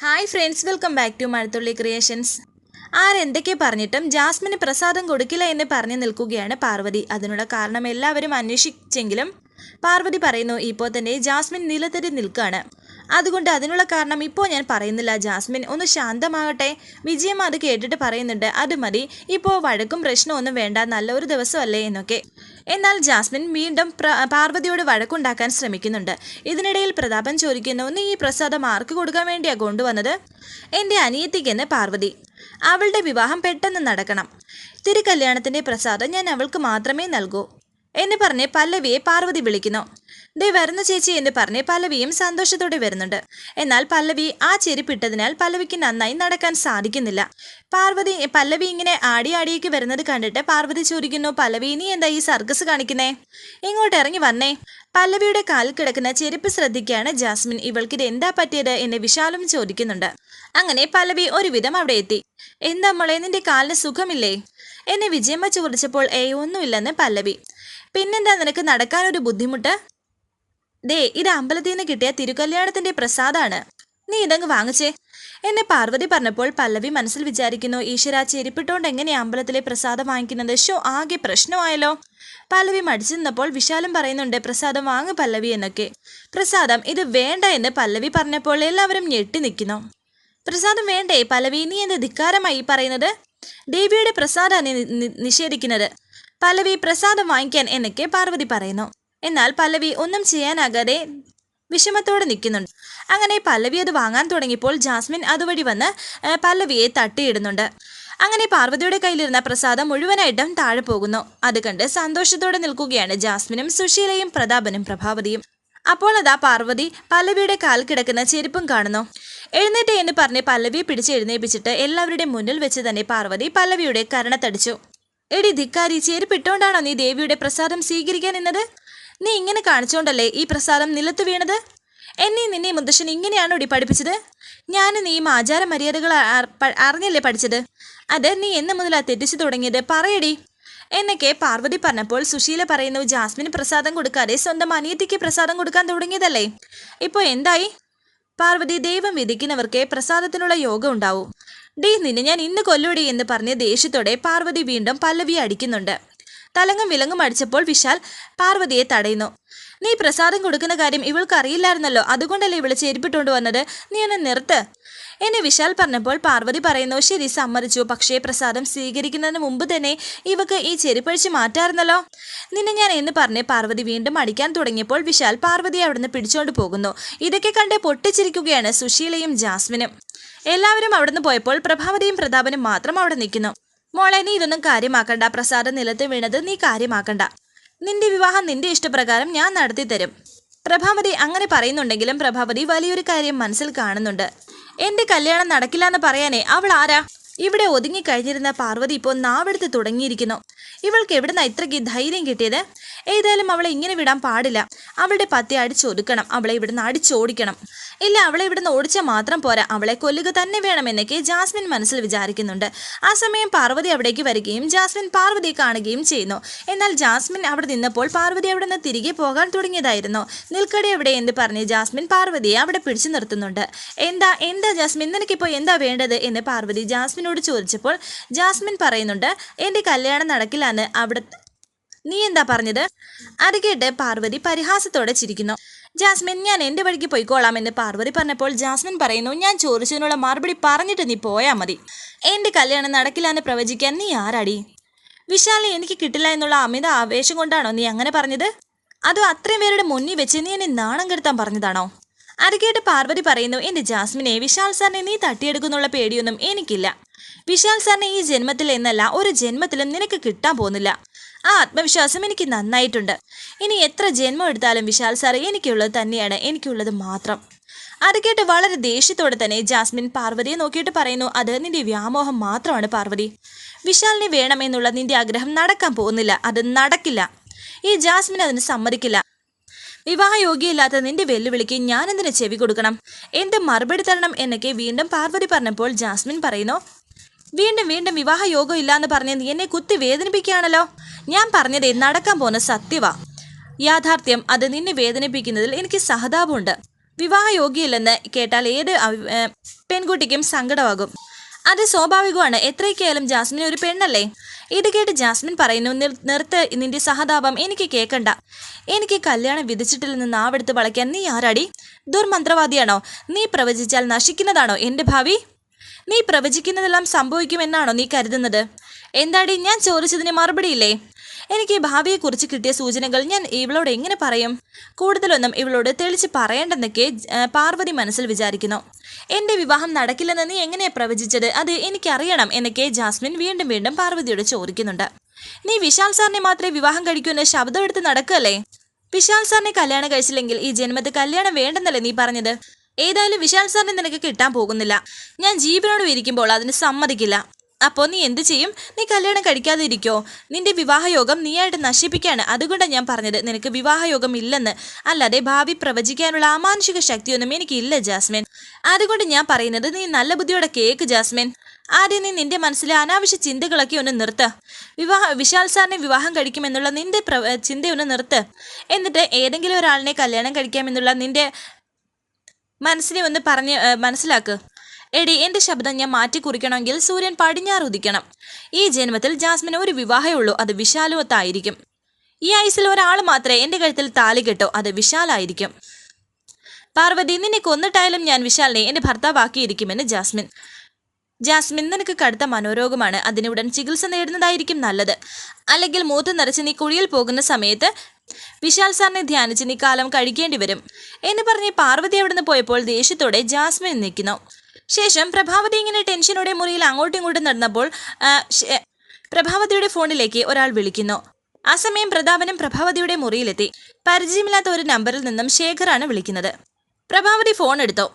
Hi friends welcome back to Mazhathulli creations ആരെന്തൊക്കെ പറഞ്ഞിട്ടും ജാസ്മിന് പ്രസാദം കൊടുക്കില്ല എന്ന് പറഞ്ഞു നിൽക്കുകയാണ് പാർവതി. അതിനുള്ള കാരണം എല്ലാവരും അന്വേഷിച്ചെങ്കിലും പാർവതി പറയുന്നു ഇപ്പോൾ തന്നെ ജാസ്മിൻ നിലത്തെറ്റി നിൽക്കുകയാണ്. അതുകൊണ്ട് അതിനുള്ള കാരണം ഇപ്പോൾ ഞാൻ പറയുന്നില്ല. ജാസ്മിൻ ഒന്ന് ശാന്തമാകട്ടെ. വിജയം അത് കേട്ടിട്ട് പറയുന്നുണ്ട് അത് മതി. ഇപ്പോൾ വഴക്കും പ്രശ്നമൊന്നും വേണ്ട. നല്ല ഒരു ദിവസമല്ലേ? എന്നൊക്കെ. എന്നാൽ ജാസ്മിൻ വീണ്ടും പാർവതിയോട് വഴക്കുണ്ടാക്കാൻ ശ്രമിക്കുന്നുണ്ട്. ഇതിനിടയിൽ പ്രതാപൻ ചോദിക്കുന്നു നീ ഈ പ്രസാദം ആർക്ക് കൊടുക്കാൻ വേണ്ടിയാ കൊണ്ടുവന്നത്? എന്റെ അനിയത്തിക്കെന്ന് പാർവതി. അവളുടെ വിവാഹം പെട്ടെന്ന് നടക്കണം. തിരുകല്യാണത്തിന്റെ പ്രസാദം ഞാൻ അവൾക്ക് മാത്രമേ നൽകൂ. എന്ന് പറഞ്ഞ് പല്ലവിയെ പാർവതി വിളിക്കുന്നു. ദേ വരുന്ന ചേച്ചി എന്ന് പറഞ്ഞ് പല്ലവിയും സന്തോഷത്തോടെ വരുന്നുണ്ട്. എന്നാൽ പല്ലവി ആ ചെരുപ്പിട്ടതിനാൽ പല്ലവിക്ക് നന്നായി നടക്കാൻ സാധിക്കുന്നില്ല. പാർവതി പല്ലവി ഇങ്ങനെ ആടി ആടിയേക്ക് വരുന്നത് കണ്ടിട്ട് പാർവതി ചോദിക്കുന്നു പല്ലവി നീ എന്താ ഈ സർക്കസ് കാണിക്കുന്നേ? ഇങ്ങോട്ട് ഇറങ്ങി വന്നേ. പല്ലവിയുടെ കാലിൽ കിടക്കുന്ന ചെരുപ്പ് ശ്രദ്ധിക്കുകയാണ് ജാസ്മിൻ. ഇവൾക്ക് ഇത് എന്താ പറ്റിയത്? എന്ന് വിശാലും ചോദിക്കുന്നുണ്ട്. അങ്ങനെ പല്ലവി ഒരുവിധം അവിടെ എത്തി. എന്താ മോളെ നിന്റെ കാലിന് സുഖമില്ലേ? എന്നെ വിജയമ്മ ചോദിച്ചപ്പോൾ ഏ ഒന്നുമില്ലെന്ന് പല്ലവി. പിന്നെന്താ നിനക്ക് നടക്കാനൊരു ബുദ്ധിമുട്ട്? ദേ ഇത് അമ്പലത്തിൽ നിന്ന് കിട്ടിയ തിരുകല്യാണത്തിന്റെ പ്രസാദാണ്. നീ ഇതങ്ങ് വാങ്ങിച്ചേ. എന്നെ പാർവതി പറഞ്ഞപ്പോൾ പല്ലവി മനസ്സിൽ വിചാരിക്കുന്നു ഈശ്വര ചെരിപ്പിട്ടോണ്ട് എങ്ങനെ അമ്പലത്തിലെ പ്രസാദം വാങ്ങിക്കുന്നത്? ഷോ ആകെ പ്രശ്നമായല്ലോ. പല്ലവി മടിച്ചു നിന്നപ്പോൾ വിശാലം പറയുന്നുണ്ട് പ്രസാദം വാങ്ങ് പല്ലവി എന്നൊക്കെ. പ്രസാദം ഇത് വേണ്ട എന്ന് പല്ലവി പറഞ്ഞപ്പോൾ എല്ലാവരും ഞെട്ടി നിൽക്കുന്നു പ്രസാദം വേണ്ടേ? പല്ലവി നീ എന്ത് ധിക്കാരമായി പറയുന്നത്? ദേവിയുടെ പ്രസാദാണ് നിഷേധിക്കുന്നത്. പല്ലവി പ്രസാദം വാങ്ങിക്കാൻ എന്നൊക്കെ പാർവതി പറയുന്നു. എന്നാൽ പല്ലവി ഒന്നും ചെയ്യാനാകാതെ വിഷമത്തോടെ നിൽക്കുന്നുണ്ട്. അങ്ങനെ പല്ലവി അത് വാങ്ങാൻ തുടങ്ങിയപ്പോൾ ജാസ്മിൻ അതുവഴി വന്ന് പല്ലവിയെ തട്ടിയിടുന്നുണ്ട്. അങ്ങനെ പാർവതിയുടെ കയ്യിലിരുന്ന പ്രസാദം മുഴുവനായിട്ടും താഴെ പോകുന്നു. അത് കണ്ട് സന്തോഷത്തോടെ നിൽക്കുകയാണ് ജാസ്മിനും സുശീലയും പ്രതാപനും പ്രഭാവതിയും. അപ്പോൾ അതാ പാർവതി പല്ലവിയുടെ കാൽ കിടക്കുന്ന ചെരുപ്പും കാണുന്നു. എഴുന്നേറ്റ് എന്ന് പറഞ്ഞ് പല്ലവിയെ പിടിച്ച് എഴുന്നേപ്പിച്ചിട്ട് എല്ലാവരുടെയും മുന്നിൽ വെച്ച് തന്നെ പാർവതി പല്ലവിയുടെ കരണത്തടിച്ചു. എടി ധിക്കാരി ചെരുപ്പിട്ടോണ്ടാണോ നീ ദേവിയുടെ പ്രസാദം സ്വീകരിക്കാൻ നിന്നത്? നീ ഇങ്ങനെ കാണിച്ചുകൊണ്ടല്ലേ ഈ പ്രസാദം നിലത്ത് വീണത്? എന്നെ നിന്നെ മുത്തശ്ശൻ ഇങ്ങനെയാണ് ഇടി പഠിപ്പിച്ചത്? ഞാൻ നീയും ആചാര മര്യാദകൾ അറിഞ്ഞല്ലേ പഠിച്ചത്? അത് നീ എന്ന് മുതലാ തെറ്റിച്ചു തുടങ്ങിയത്? പറയടി. എന്നൊക്കെ പാർവതി പറഞ്ഞപ്പോൾ സുശീല പറയുന്നു ജാസ്മിന് പ്രസാദം കൊടുക്കാതെ സ്വന്തം അനിയത്തിക്ക് പ്രസാദം കൊടുക്കാൻ തുടങ്ങിയതല്ലേ? ഇപ്പോൾ എന്തായി? പാർവതി ദൈവം വിധിക്കുന്നവർക്ക് പ്രസാദത്തിനുള്ള യോഗം ഉണ്ടാവും. ഡീ നിന്നെ ഞാൻ ഇന്ന് കൊല്ലൂടി എന്ന് പറഞ്ഞ് ദേഷ്യത്തോടെ പാർവതി വീണ്ടും പല്ലവി അടിക്കുന്നുണ്ട്. തലങ്ങും വിലങ്ങും അടിച്ചപ്പോൾ വിശാൽ പാർവതിയെ തടയുന്നു. നീ പ്രസാദം കൊടുക്കുന്ന കാര്യം ഇവൾക്ക് അറിയില്ലായിരുന്നല്ലോ. അതുകൊണ്ടല്ലേ ഇവൾ ചെരുപ്പിട്ടുകൊണ്ട് വന്നത്? നീ എന്നെ നിർത്ത്. എന്നെ വിശാൽ പറഞ്ഞപ്പോൾ പാർവതി പറയുന്നു ശരി സമ്മതിച്ചു. പക്ഷേ പ്രസാദം സ്വീകരിക്കുന്നതിന് മുമ്പ് തന്നെ ഇവക്ക് ഈ ചെരുപ്പഴിച്ച് മാറ്റാറുന്നല്ലോ നിന്നെ ഞാൻ എന്ന് പറഞ്ഞ് പാർവതി വീണ്ടും അടിക്കാൻ തുടങ്ങിയപ്പോൾ വിശാൽ പാർവതിയെ അവിടുന്ന് പിടിച്ചോണ്ട് പോകുന്നു. ഇതൊക്കെ കണ്ട് പൊട്ടിച്ചിരിക്കുകയാണ് സുശീലയും ജാസ്മിനും. എല്ലാവരും അവിടുന്ന് പോയപ്പോൾ പ്രഭാവതിയും പ്രതാപനും മാത്രം അവിടെ നിൽക്കുന്നു. മോളെ നീ ഇതൊന്നും കാര്യമാക്കണ്ട. പ്രസാദം നിലത്ത് വീണത് നീ കാര്യമാക്കണ്ട. നിന്റെ വിവാഹം നിന്റെ ഇഷ്ടപ്രകാരം ഞാൻ നടത്തി തരും പ്രഭാവതി അങ്ങനെ പറയുന്നുണ്ടെങ്കിലും പ്രഭാവതി വലിയൊരു കാര്യം മനസ്സിൽ കാണുന്നുണ്ട്. എന്റെ കല്യാണം നടക്കില്ല എന്ന് പറയാനേ അവൾ ആരാ? ഇവിടെ ഒതുങ്ങി കഴിഞ്ഞിരുന്ന പാർവതി ഇപ്പോൾ നാവെടുത്ത് തുടങ്ങിയിരിക്കുന്നു. ഇവൾക്ക് എവിടുന്ന ഇത്രയ്ക്ക് ധൈര്യം കിട്ടിയത്? ഏതായാലും അവളെ ഇങ്ങനെ വിടാൻ പാടില്ല. അവളുടെ പത്തി അടിച്ചൊതുക്കണം. അവളെ ഇവിടുന്ന് അടിച്ചോടിക്കണം. ഇല്ല അവളെ ഇവിടുന്ന് ഓടിച്ചാൽ മാത്രം പോരാ. അവളെ കൊല്ലുക തന്നെ വേണമെന്നൊക്കെ ജാസ്മിൻ മനസ്സിൽ വിചാരിക്കുന്നുണ്ട്. ആ സമയം പാർവതി അവിടേക്ക് വരികയും ജാസ്മിൻ പാർവതിയെ കാണുകയും ചെയ്യുന്നു. എന്നാൽ ജാസ്മിൻ അവിടെ നിന്നപ്പോൾ പാർവതി അവിടെ നിന്ന് തിരികെ പോകാൻ തുടങ്ങിയതായിരുന്നു. നിൽക്കടെ എവിടെ എന്ന് പറഞ്ഞ് ജാസ്മിൻ പാർവതിയെ അവിടെ പിടിച്ചു നിർത്തുന്നുണ്ട്. എന്താ എന്താ ജാസ്മിൻ? നിനക്കിപ്പോൾ എന്താ വേണ്ടത്? എന്ന് പാർവതി ജാസ്മിനോട് ചോദിച്ചപ്പോൾ ജാസ്മിൻ പറയുന്നുണ്ട് എന്റെ കല്യാണം നടക്കില്ലാന്ന് അവിടെ നീ എന്താ പറഞ്ഞത്? അത് കേട്ട് പാർവതി പരിഹാസത്തോടെ ചിരിക്കുന്നു. ജാസ്മിൻ ഞാൻ എന്റെ വഴിക്ക് പോയിക്കോളാം എന്ന് പാർവതി പറഞ്ഞപ്പോൾ ജാസ്മിൻ പറയുന്നു ഞാൻ ചോദിച്ചതിനുള്ള മറുപടി പറഞ്ഞിട്ട് നീ പോയാൽ മതി. എന്റെ കല്യാണം നടക്കില്ല എന്ന് പ്രവചിക്കാൻ നീ ആരാടി? വിശാലിനെ എനിക്ക് കിട്ടില്ല എന്നുള്ള അമിത ആവേശം കൊണ്ടാണോ നീ അങ്ങനെ പറഞ്ഞത്? അതോ അത്രയും പേരുടെ മുന്നിൽ വെച്ച് നീ എന്നെ നാണം കെടുത്താൻ പറഞ്ഞതാണോ? അത് കേട്ട് പാർവതി പറയുന്നു എന്റെ ജാസ്മിനെ വിശാൽ സാറിനെ നീ തട്ടിയെടുക്കുന്നുള്ള പേടിയൊന്നും എനിക്കില്ല. വിശാൽ സാറിനെ ഈ ജന്മത്തിൽ എന്നല്ല ഒരു ജന്മത്തിലും നിനക്ക് കിട്ടാൻ പോകുന്നില്ല. ആ ആത്മവിശ്വാസം എനിക്ക് നന്നായിട്ടുണ്ട്. ഇനി എത്ര ജന്മം എടുത്താലും വിശാൽ സാറ് എനിക്കുള്ളത് തന്നെയാണ് എനിക്കുള്ളത് മാത്രം. അത് കേട്ട് വളരെ ദേഷ്യത്തോടെ തന്നെ ജാസ്മിൻ പാർവതിയെ നോക്കിയിട്ട് പറയുന്നു അത് നിന്റെ വ്യാമോഹം മാത്രമാണ് പാർവതി. വിശാലിനെ വേണമെന്നുള്ള നിന്റെ ആഗ്രഹം നടക്കാൻ പോകുന്നില്ല അത് നടക്കില്ല. ഈ ജാസ്മിൻ അതിന് സമ്മതിക്കില്ല. വിവാഹയോഗ്യയില്ലാത്ത നിന്റെ വെല്ലുവിളിക്ക് ഞാൻ എന്തിനു ചെവി കൊടുക്കണം? എന്ത് മറുപടി തരണം? എന്നൊക്കെ വീണ്ടും പാർവതി പറഞ്ഞപ്പോൾ ജാസ്മിൻ പറയുന്നു വീണ്ടും വീണ്ടും വിവാഹ യോഗം ഇല്ലാന്ന് പറഞ്ഞ് നീ എന്നെ കുത്തി വേദനിപ്പിക്കുകയാണല്ലോ. ഞാൻ പറഞ്ഞതേ നടക്കാൻ പോകുന്ന സത്യവ. യാഥാർത്ഥ്യം അത് നിന്നെ വേദനിപ്പിക്കുന്നതിൽ എനിക്ക് സഹതാപമുണ്ട്. വിവാഹയോഗ്യയില്ലെന്ന് കേട്ടാൽ ഏത് പെൺകുട്ടിക്കും സങ്കടമാകും. അത് സ്വാഭാവികമാണ്. എത്രയൊക്കെയായാലും ജാസ്മിൻ ഒരു പെണ്ണല്ലേ? ഇത് കേട്ട് ജാസ്മിൻ പറയുന്നു "നിർ- നിർത്ത് നിന്റെ സഹതാപം എനിക്ക് കേൾക്കണ്ട. എനിക്ക് കല്യാണം വിധിച്ചിട്ടില്ലെന്ന് നാവെടുത്ത് വളയ്ക്കാൻ നീ ആരാടി? ദുർമന്ത്രവാദിയാണോ? നീ പ്രവചിച്ചാൽ നശിക്കുന്നതാണോ എന്റെ ഭാവി? നീ പ്രവചിക്കുന്നതെല്ലാം സംഭവിക്കുമെന്നാണോ നീ കരുതുന്നത്? എന്താടി ഞാൻ ചോദിച്ചതിന് മറുപടിയില്ലേ? എനിക്ക് ഭാവിയെക്കുറിച്ച് കിട്ടിയ സൂചനകൾ ഞാൻ ഇവളോട് എങ്ങനെ പറയും? കൂടുതലൊന്നും ഇവളോട് തെളിച്ച് പറയേണ്ടെന്നൊക്കെ പാർവതി മനസ്സിൽ വിചാരിക്കുന്നു. എന്റെ വിവാഹം നടക്കില്ലെന്ന് നീ എങ്ങനെയാ പ്രവചിച്ചത്? അത് എനിക്കറിയണം എന്നൊക്കെ ജാസ്മിൻ വീണ്ടും വീണ്ടും പാർവതിയോട് ചോദിക്കുന്നുണ്ട്. നീ വിശാൽ സാറിനെ മാത്രമേ വിവാഹം കഴിക്കൂ എന്ന് ശബ്ദം എടുത്ത് നടക്കല്ലേ വിശാൽ സാറിനെ കല്യാണം കഴിച്ചില്ലെങ്കിൽ ഈ ജന്മത്ത് കല്യാണം വേണ്ടെന്നല്ലേ നീ പറഞ്ഞത്? ഏതായാലും വിശാൽ സാറിനെ നിനക്ക് കിട്ടാൻ പോകുന്നില്ല. ഞാൻ ജീവനോട് ഇരിക്കുമ്പോൾ അതിന് സമ്മതിക്കില്ല. അപ്പോൾ നീ എന്ത് ചെയ്യും? നീ കല്യാണം കഴിക്കാതെ ഇരിക്കോ നിന്റെ വിവാഹയോഗം നീയായിട്ട് നശിപ്പിക്കാണ്. അതുകൊണ്ടാണ് ഞാൻ പറഞ്ഞത്. നിനക്ക് വിവാഹയോഗം ഇല്ലെന്ന്. അല്ലാതെ ഭാവി പ്രവചിക്കാനുള്ള അമാനുഷിക ശക്തിയൊന്നും എനിക്കില്ല ജാസ്മിൻ. അതുകൊണ്ട് ഞാൻ പറയുന്നത് നീ നല്ല ബുദ്ധിയോടെ കേക്ക് ജാസ്മിൻ. ആദ്യം നീ നിന്റെ മനസ്സിലെ അനാവശ്യ ചിന്തകളൊക്കെ ഒന്ന് നിർത്ത്. വിവാഹ വിശാൽ സാറിനെ വിവാഹം കഴിക്കുമെന്നുള്ള നിന്റെ ചിന്തയൊന്ന് നിർത്ത്. എന്നിട്ട് ഏതെങ്കിലും ഒരാളിനെ കല്യാണം കഴിക്കാമെന്നുള്ള നിന്റെ മനസ്സിനെ ഒന്ന് പറഞ്ഞ് മനസ്സിലാക്ക്. എടി എന്റെ ശബ്ദം ഞാൻ മാറ്റി കുറിക്കണമെങ്കിൽ സൂര്യൻ പടിഞ്ഞാറ് ഉദിക്കണം. ഈ ജന്മത്തിൽ ജാസ്മിന് ഒരു വിവാഹമേ ഉള്ളൂ അത് വിശാലുവത്തായിരിക്കും. ഈ ആയുസിൽ ഒരാൾ മാത്രമേ എന്റെ കഴുത്തിൽ താലി കെട്ടോ അത് വിശാലായിരിക്കും. പാർവതി നിന്നെ കൊന്നിട്ടായാലും ഞാൻ വിശാലിനെ എന്റെ ഭർത്താവാക്കിയിരിക്കുമെന്ന് ജാസ്മിൻ. ജാസ്മിൻ നിനക്ക് കടുത്ത മനോരോഗമാണ്. അതിനുടൻ ചികിത്സ നേടുന്നതായിരിക്കും നല്ലത്. അല്ലെങ്കിൽ മൂത്ത് നിറച്ച് നീ കുഴിയിൽ പോകുന്ന സമയത്ത് വിശാൽ സാറിനെ ധ്യാനിച്ച് നീ കാലം കഴിക്കേണ്ടി വരും എന്ന് പറഞ്ഞ് പാർവതി അവിടുന്ന് പോയപ്പോൾ ദേഷ്യത്തോടെ ജാസ്മിൻ നിൽക്കുന്നു. ശേഷം പ്രഭാവതി ഇങ്ങനെ ടെൻഷനോടെ മുറിയിൽ അങ്ങോട്ടും ഇങ്ങോട്ടും നടന്നപ്പോൾ പ്രഭാവതിയുടെ ഫോണിലേക്ക് ഒരാൾ വിളിക്കുന്നു. ആ സമയം പ്രതാപനും പ്രഭാവതിയുടെ മുറിയിലെത്തി. പരിചയമില്ലാത്ത ഒരു നമ്പറിൽ നിന്നും ശേഖറാണ് വിളിക്കുന്നത്. പ്രഭാവതി ഫോൺ എടുത്തോ.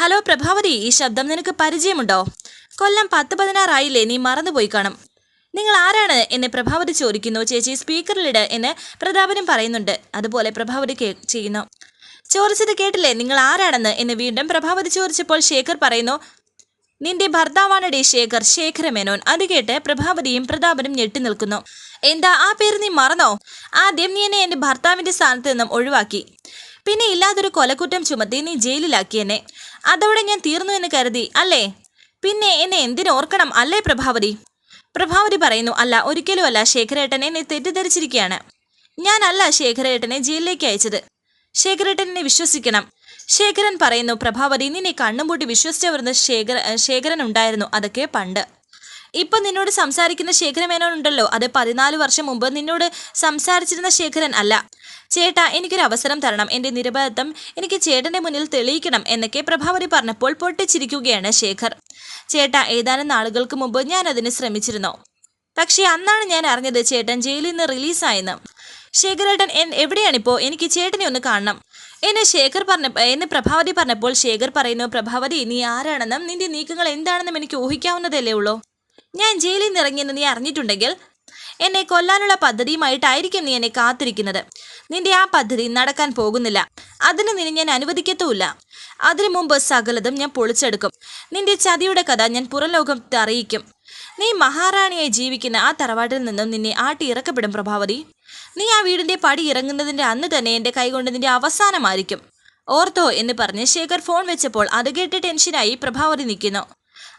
ഹലോ പ്രഭാവതി ഈ ശബ്ദം നിനക്ക് പരിചയമുണ്ടോ? കൊല്ലം പത്ത് പതിനാറായില്ലേ നീ മറന്നുപോയി കാണും. നിങ്ങൾ ആരാണ് എന്നെ പ്രഭാവതി ചോദിക്കുന്നു. ചേച്ചി സ്പീക്കറിലിട് എന്ന് പ്രതാപനും പറയുന്നുണ്ട്. അതുപോലെ പ്രഭാവതി ചെയ്യുന്നു. ചോദിച്ചത് കേട്ടില്ലേ? നിങ്ങൾ ആരാണെന്ന് എന്ന് വീണ്ടും പ്രഭാവതി ചോദിച്ചപ്പോൾ ശേഖർ പറയുന്നു നിന്റെ ഭർത്താവാണ് ഭർത്താവാണടി ശേഖർ. ശേഖര മേനോൻ. അത് കേട്ട് പ്രഭാവതിയും പ്രതാപനും ഞെട്ടി നിൽക്കുന്നു. എന്താ ആ പേര് നീ മറന്നോ? ആദ്യം നീ എന്നെ എന്റെ ഭർത്താവിന്റെ സ്ഥാനത്ത് നിന്നും ഒഴിവാക്കി. പിന്നെ ഇല്ലാതൊരു കൊലക്കുറ്റം ചുമത്തി നീ ജയിലിലാക്കി എന്നെ. അതോടെ ഞാൻ തീർന്നു എന്ന് കരുതി അല്ലേ? പിന്നെ എന്നെ എന്തിനോർക്കണം അല്ലേ പ്രഭാവതി? പ്രഭാവതി പറയുന്നു അല്ല ഒരിക്കലും അല്ല. ശേഖരേട്ടൻ എന്നെ തെറ്റിദ്ധരിച്ചിരിക്കുകയാണ് ഞാനല്ല ശേഖരേട്ടനെ ജയിലിലേക്ക് അയച്ചത്. ശേഖരേട്ടനെ വിശ്വസിക്കണം. ശേഖരൻ പറയുന്നു പ്രഭാവതി നിന്നെ കണ്ണും പൂട്ടി വിശ്വസിച്ചവർന്ന് ശേഖര ശേഖരൻ ഉണ്ടായിരുന്നു. അതൊക്കെ പണ്ട്. ഇപ്പൊ നിന്നോട് സംസാരിക്കുന്ന ശേഖരമേനോൻ ഉണ്ടല്ലോ. അത് പതിനാല് വർഷം മുമ്പ് നിന്നോട് സംസാരിച്ചിരുന്ന ശേഖരൻ അല്ല. ചേട്ടാ എനിക്കൊരു അവസരം തരണം. എന്റെ നിരപരാധിത്വം എനിക്ക് ചേട്ടന്റെ മുന്നിൽ തെളിയിക്കണം എന്നൊക്കെ പ്രഭാവതി പറഞ്ഞപ്പോൾ പൊട്ടിച്ചിരിക്കുകയാണ് ശേഖർ. ചേട്ടാ ഏതാനും നാളുകൾക്ക് മുമ്പ് ഞാൻ അതിന് ശ്രമിച്ചിരുന്നു. പക്ഷേ അന്നാണ് ഞാൻ അറിഞ്ഞത് ചേട്ടൻ ജയിലിൽ നിന്ന് റിലീസായെന്ന്. ശേഖരേട്ടൻ എൻ എവിടെയാണിപ്പോ? എനിക്ക് ചേട്ടനെ ഒന്ന് കാണണം. എന്നെ ശേഖർ പറഞ്ഞ എന്നെ പ്രഭാവതി പറഞ്ഞപ്പോൾ ശേഖർ പറയുന്നു പ്രഭാവതി നീ ആരാണെന്നും നിന്റെ നീക്കങ്ങൾ എന്താണെന്നും എനിക്ക് ഊഹിക്കാവുന്നതല്ലേ ഉള്ളൂ. ഞാൻ ജയിലിൽ നിന്ന് ഇറങ്ങിയെന്ന് നീ അറിഞ്ഞിട്ടുണ്ടെങ്കിൽ എന്നെ കൊല്ലാനുള്ള പദ്ധതിയുമായിട്ടായിരിക്കും നീ എന്നെ കാത്തിരിക്കുന്നത്. നിന്റെ ആ പദ്ധതി നടക്കാൻ പോകുന്നില്ല. അതിന് നിന്നെ ഞാൻ അനുവദിക്കത്തുമില്ല. അതിനു മുമ്പ് സകലതും ഞാൻ പൊളിച്ചെടുക്കും. നിന്റെ ചതിയുടെ കഥ ഞാൻ പുറലോകം അറിയിക്കും. നീ മഹാറാണിയായി ജീവിക്കുന്ന ആ തറവാട്ടിൽ നിന്നും നിന്നെ ആട്ടി ഇറക്കപ്പെടും പ്രഭാവതി. നീ ആ വീടിന്റെ പടി ഇറങ്ങുന്നതിന്റെ അന്ന് തന്നെ എന്റെ കൈകൊണ്ട് നിന്റെ അവസാനമായിരിക്കും. ഓർത്തോ എന്ന് പറഞ്ഞ് ശേഖർ ഫോൺ വെച്ചപ്പോൾ അത് കേട്ട് ടെൻഷനായി പ്രഭാവതി നിൽക്കുന്നു.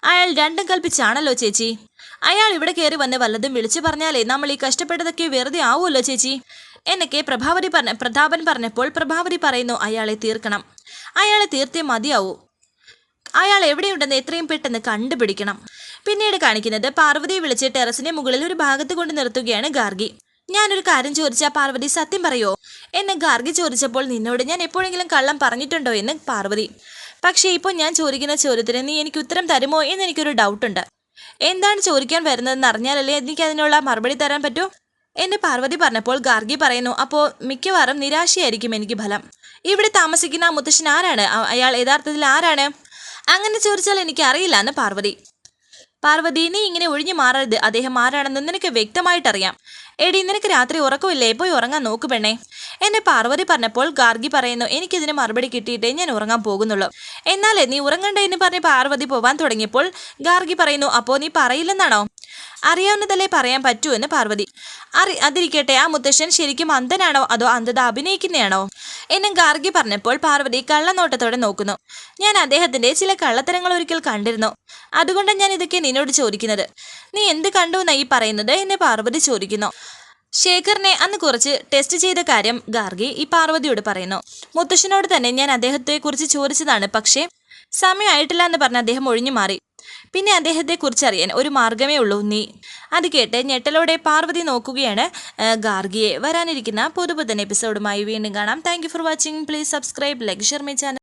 അയാൾ രണ്ടും കൽപ്പിച്ചാണല്ലോ ചേച്ചി. അയാൾ ഇവിടെ കയറി വന്ന് വല്ലതും വിളിച്ചു പറഞ്ഞാലേ നമ്മൾ ഈ കഷ്ടപ്പെട്ടതൊക്കെ വെറുതെ ആവുമല്ലോ ചേച്ചി. എന്നൊക്കെ പ്രഭാവതി പറഞ്ഞ പ്രതാപൻ പറഞ്ഞപ്പോൾ പ്രഭാവതി പറയുന്നു അയാളെ തീർക്കണം. അയാളെ തീർത്തേ മതിയാവൂ. അയാൾ എവിടെയുണ്ടെന്ന് എത്രയും പെട്ടെന്ന് കണ്ടുപിടിക്കണം. പിന്നീട് കാണിക്കുന്നത് പാർവതിയെ വിളിച്ച് ടെറസിന്റെ മുകളിൽ ഒരു ഭാഗത്ത് കൊണ്ട് നിർത്തുകയാണ് ഗാർഗി. ഞാനൊരു കാര്യം ചോദിച്ചാൽ പാർവതി സത്യം പറയോ? എന്നെ ഗാർഗി ചോദിച്ചപ്പോൾ നിന്നോട് ഞാൻ എപ്പോഴെങ്കിലും കള്ളം പറഞ്ഞിട്ടുണ്ടോ എന്ന് പാർവതി. പക്ഷേ ഇപ്പോൾ ഞാൻ ചോദിക്കുന്ന ചോദ്യത്തിന് നീ എനിക്ക് ഉത്തരം തരുമോ എന്ന് എനിക്കൊരു ഡൗട്ടുണ്ട് എന്താണ് ചോദിക്കാൻ വരുന്നതെന്ന് അറിഞ്ഞാലല്ലേ എനിക്ക് അതിനുള്ള മറുപടി തരാൻ പറ്റൂ? എന്നെ പാർവതി പറഞ്ഞപ്പോൾ ഗാർഗി പറയുന്നു അപ്പോൾ മിക്കവാറും നിരാശയായിരിക്കും എനിക്ക് ഫലം. ഇവിടെ താമസിക്കുന്ന മുത്തശ്ശൻ ആരാണ്? അയാൾ യഥാർത്ഥത്തിൽ ആരാണ്? അങ്ങനെ ചോദിച്ചാൽ എനിക്ക് അറിയില്ല എന്ന് പാർവതി. പാർവതി നീ ഇങ്ങനെ ഒഴിഞ്ഞു മാറരുത്. അദ്ദേഹം ആരാണെന്ന് നിനക്ക് വ്യക്തമായിട്ടറിയാം. എടി നിനക്ക് രാത്രി ഉറക്കമില്ലേ? പോയി ഉറങ്ങാൻ നോക്കു പെണ്ണേ. എന്നെ പാർവതി പറഞ്ഞപ്പോൾ ഗാർഗി പറയുന്നു എനിക്കിതിന് മറുപടി കിട്ടിയിട്ടേ ഞാൻ ഉറങ്ങാൻ പോകുന്നുള്ളൂ. എന്നാലേ നീ ഉറങ്ങണ്ട എന്ന് പറഞ്ഞ് പാർവതി പോവാൻ തുടങ്ങിയപ്പോൾ ഗാർഗി പറയുന്നു അപ്പോൾ നീ പറയില്ലെന്നാണോ? അറിയാവുന്നതല്ലേ പറയാൻ പറ്റൂ എന്ന് പാർവതി. അറി അതിരിക്കട്ടെ ആ മുത്തശ്ശൻ ശരിക്കും അന്ധനാണോ അതോ അന്ധത അഭിനയിക്കുന്നതാണോ എന്നും ഗാർഗി പറഞ്ഞപ്പോൾ പാർവതി കള്ളനോട്ടത്തോടെ നോക്കുന്നു. ഞാൻ അദ്ദേഹത്തിന്റെ ചില കള്ളത്തരങ്ങൾ ഒരിക്കൽ കണ്ടിരുന്നു. അതുകൊണ്ടാണ് ഞാൻ ഇതൊക്കെ നിന്നോട് ചോദിക്കുന്നത്. നീ എന്ത് കണ്ടു എന്നാ ഈ പറയുന്നത് എന്നെ പാർവതി ചോദിക്കുന്നു. ശേഖറിനെ അന്ന് കുറച്ച് ടെസ്റ്റ് ചെയ്ത കാര്യം ഗാർഗി ഈ പാർവതിയോട് പറയുന്നു. മുത്തശ്ശനോട് തന്നെ ഞാൻ അദ്ദേഹത്തെക്കുറിച്ച് ചോദിച്ചതാണ് പക്ഷേ സമയമായിട്ടില്ല എന്ന് പറഞ്ഞ് അദ്ദേഹം ഒഴിഞ്ഞു മാറി പിന്നെ അദ്ദേഹത്തെക്കുറിച്ച് അറിയാൻ ഒരു മാർഗമേ ഉള്ളൂ. നീ അത് കേട്ട് ഞെട്ടലോടെ പാർവതി നോക്കുകയാണ്. ഗാർഗിയെ വരാനിരിക്കുന്ന പുതുപുതൻ എപ്പിസോഡുമായി വീണ്ടും കാണാം. Thank for watching please subscribe like share my channel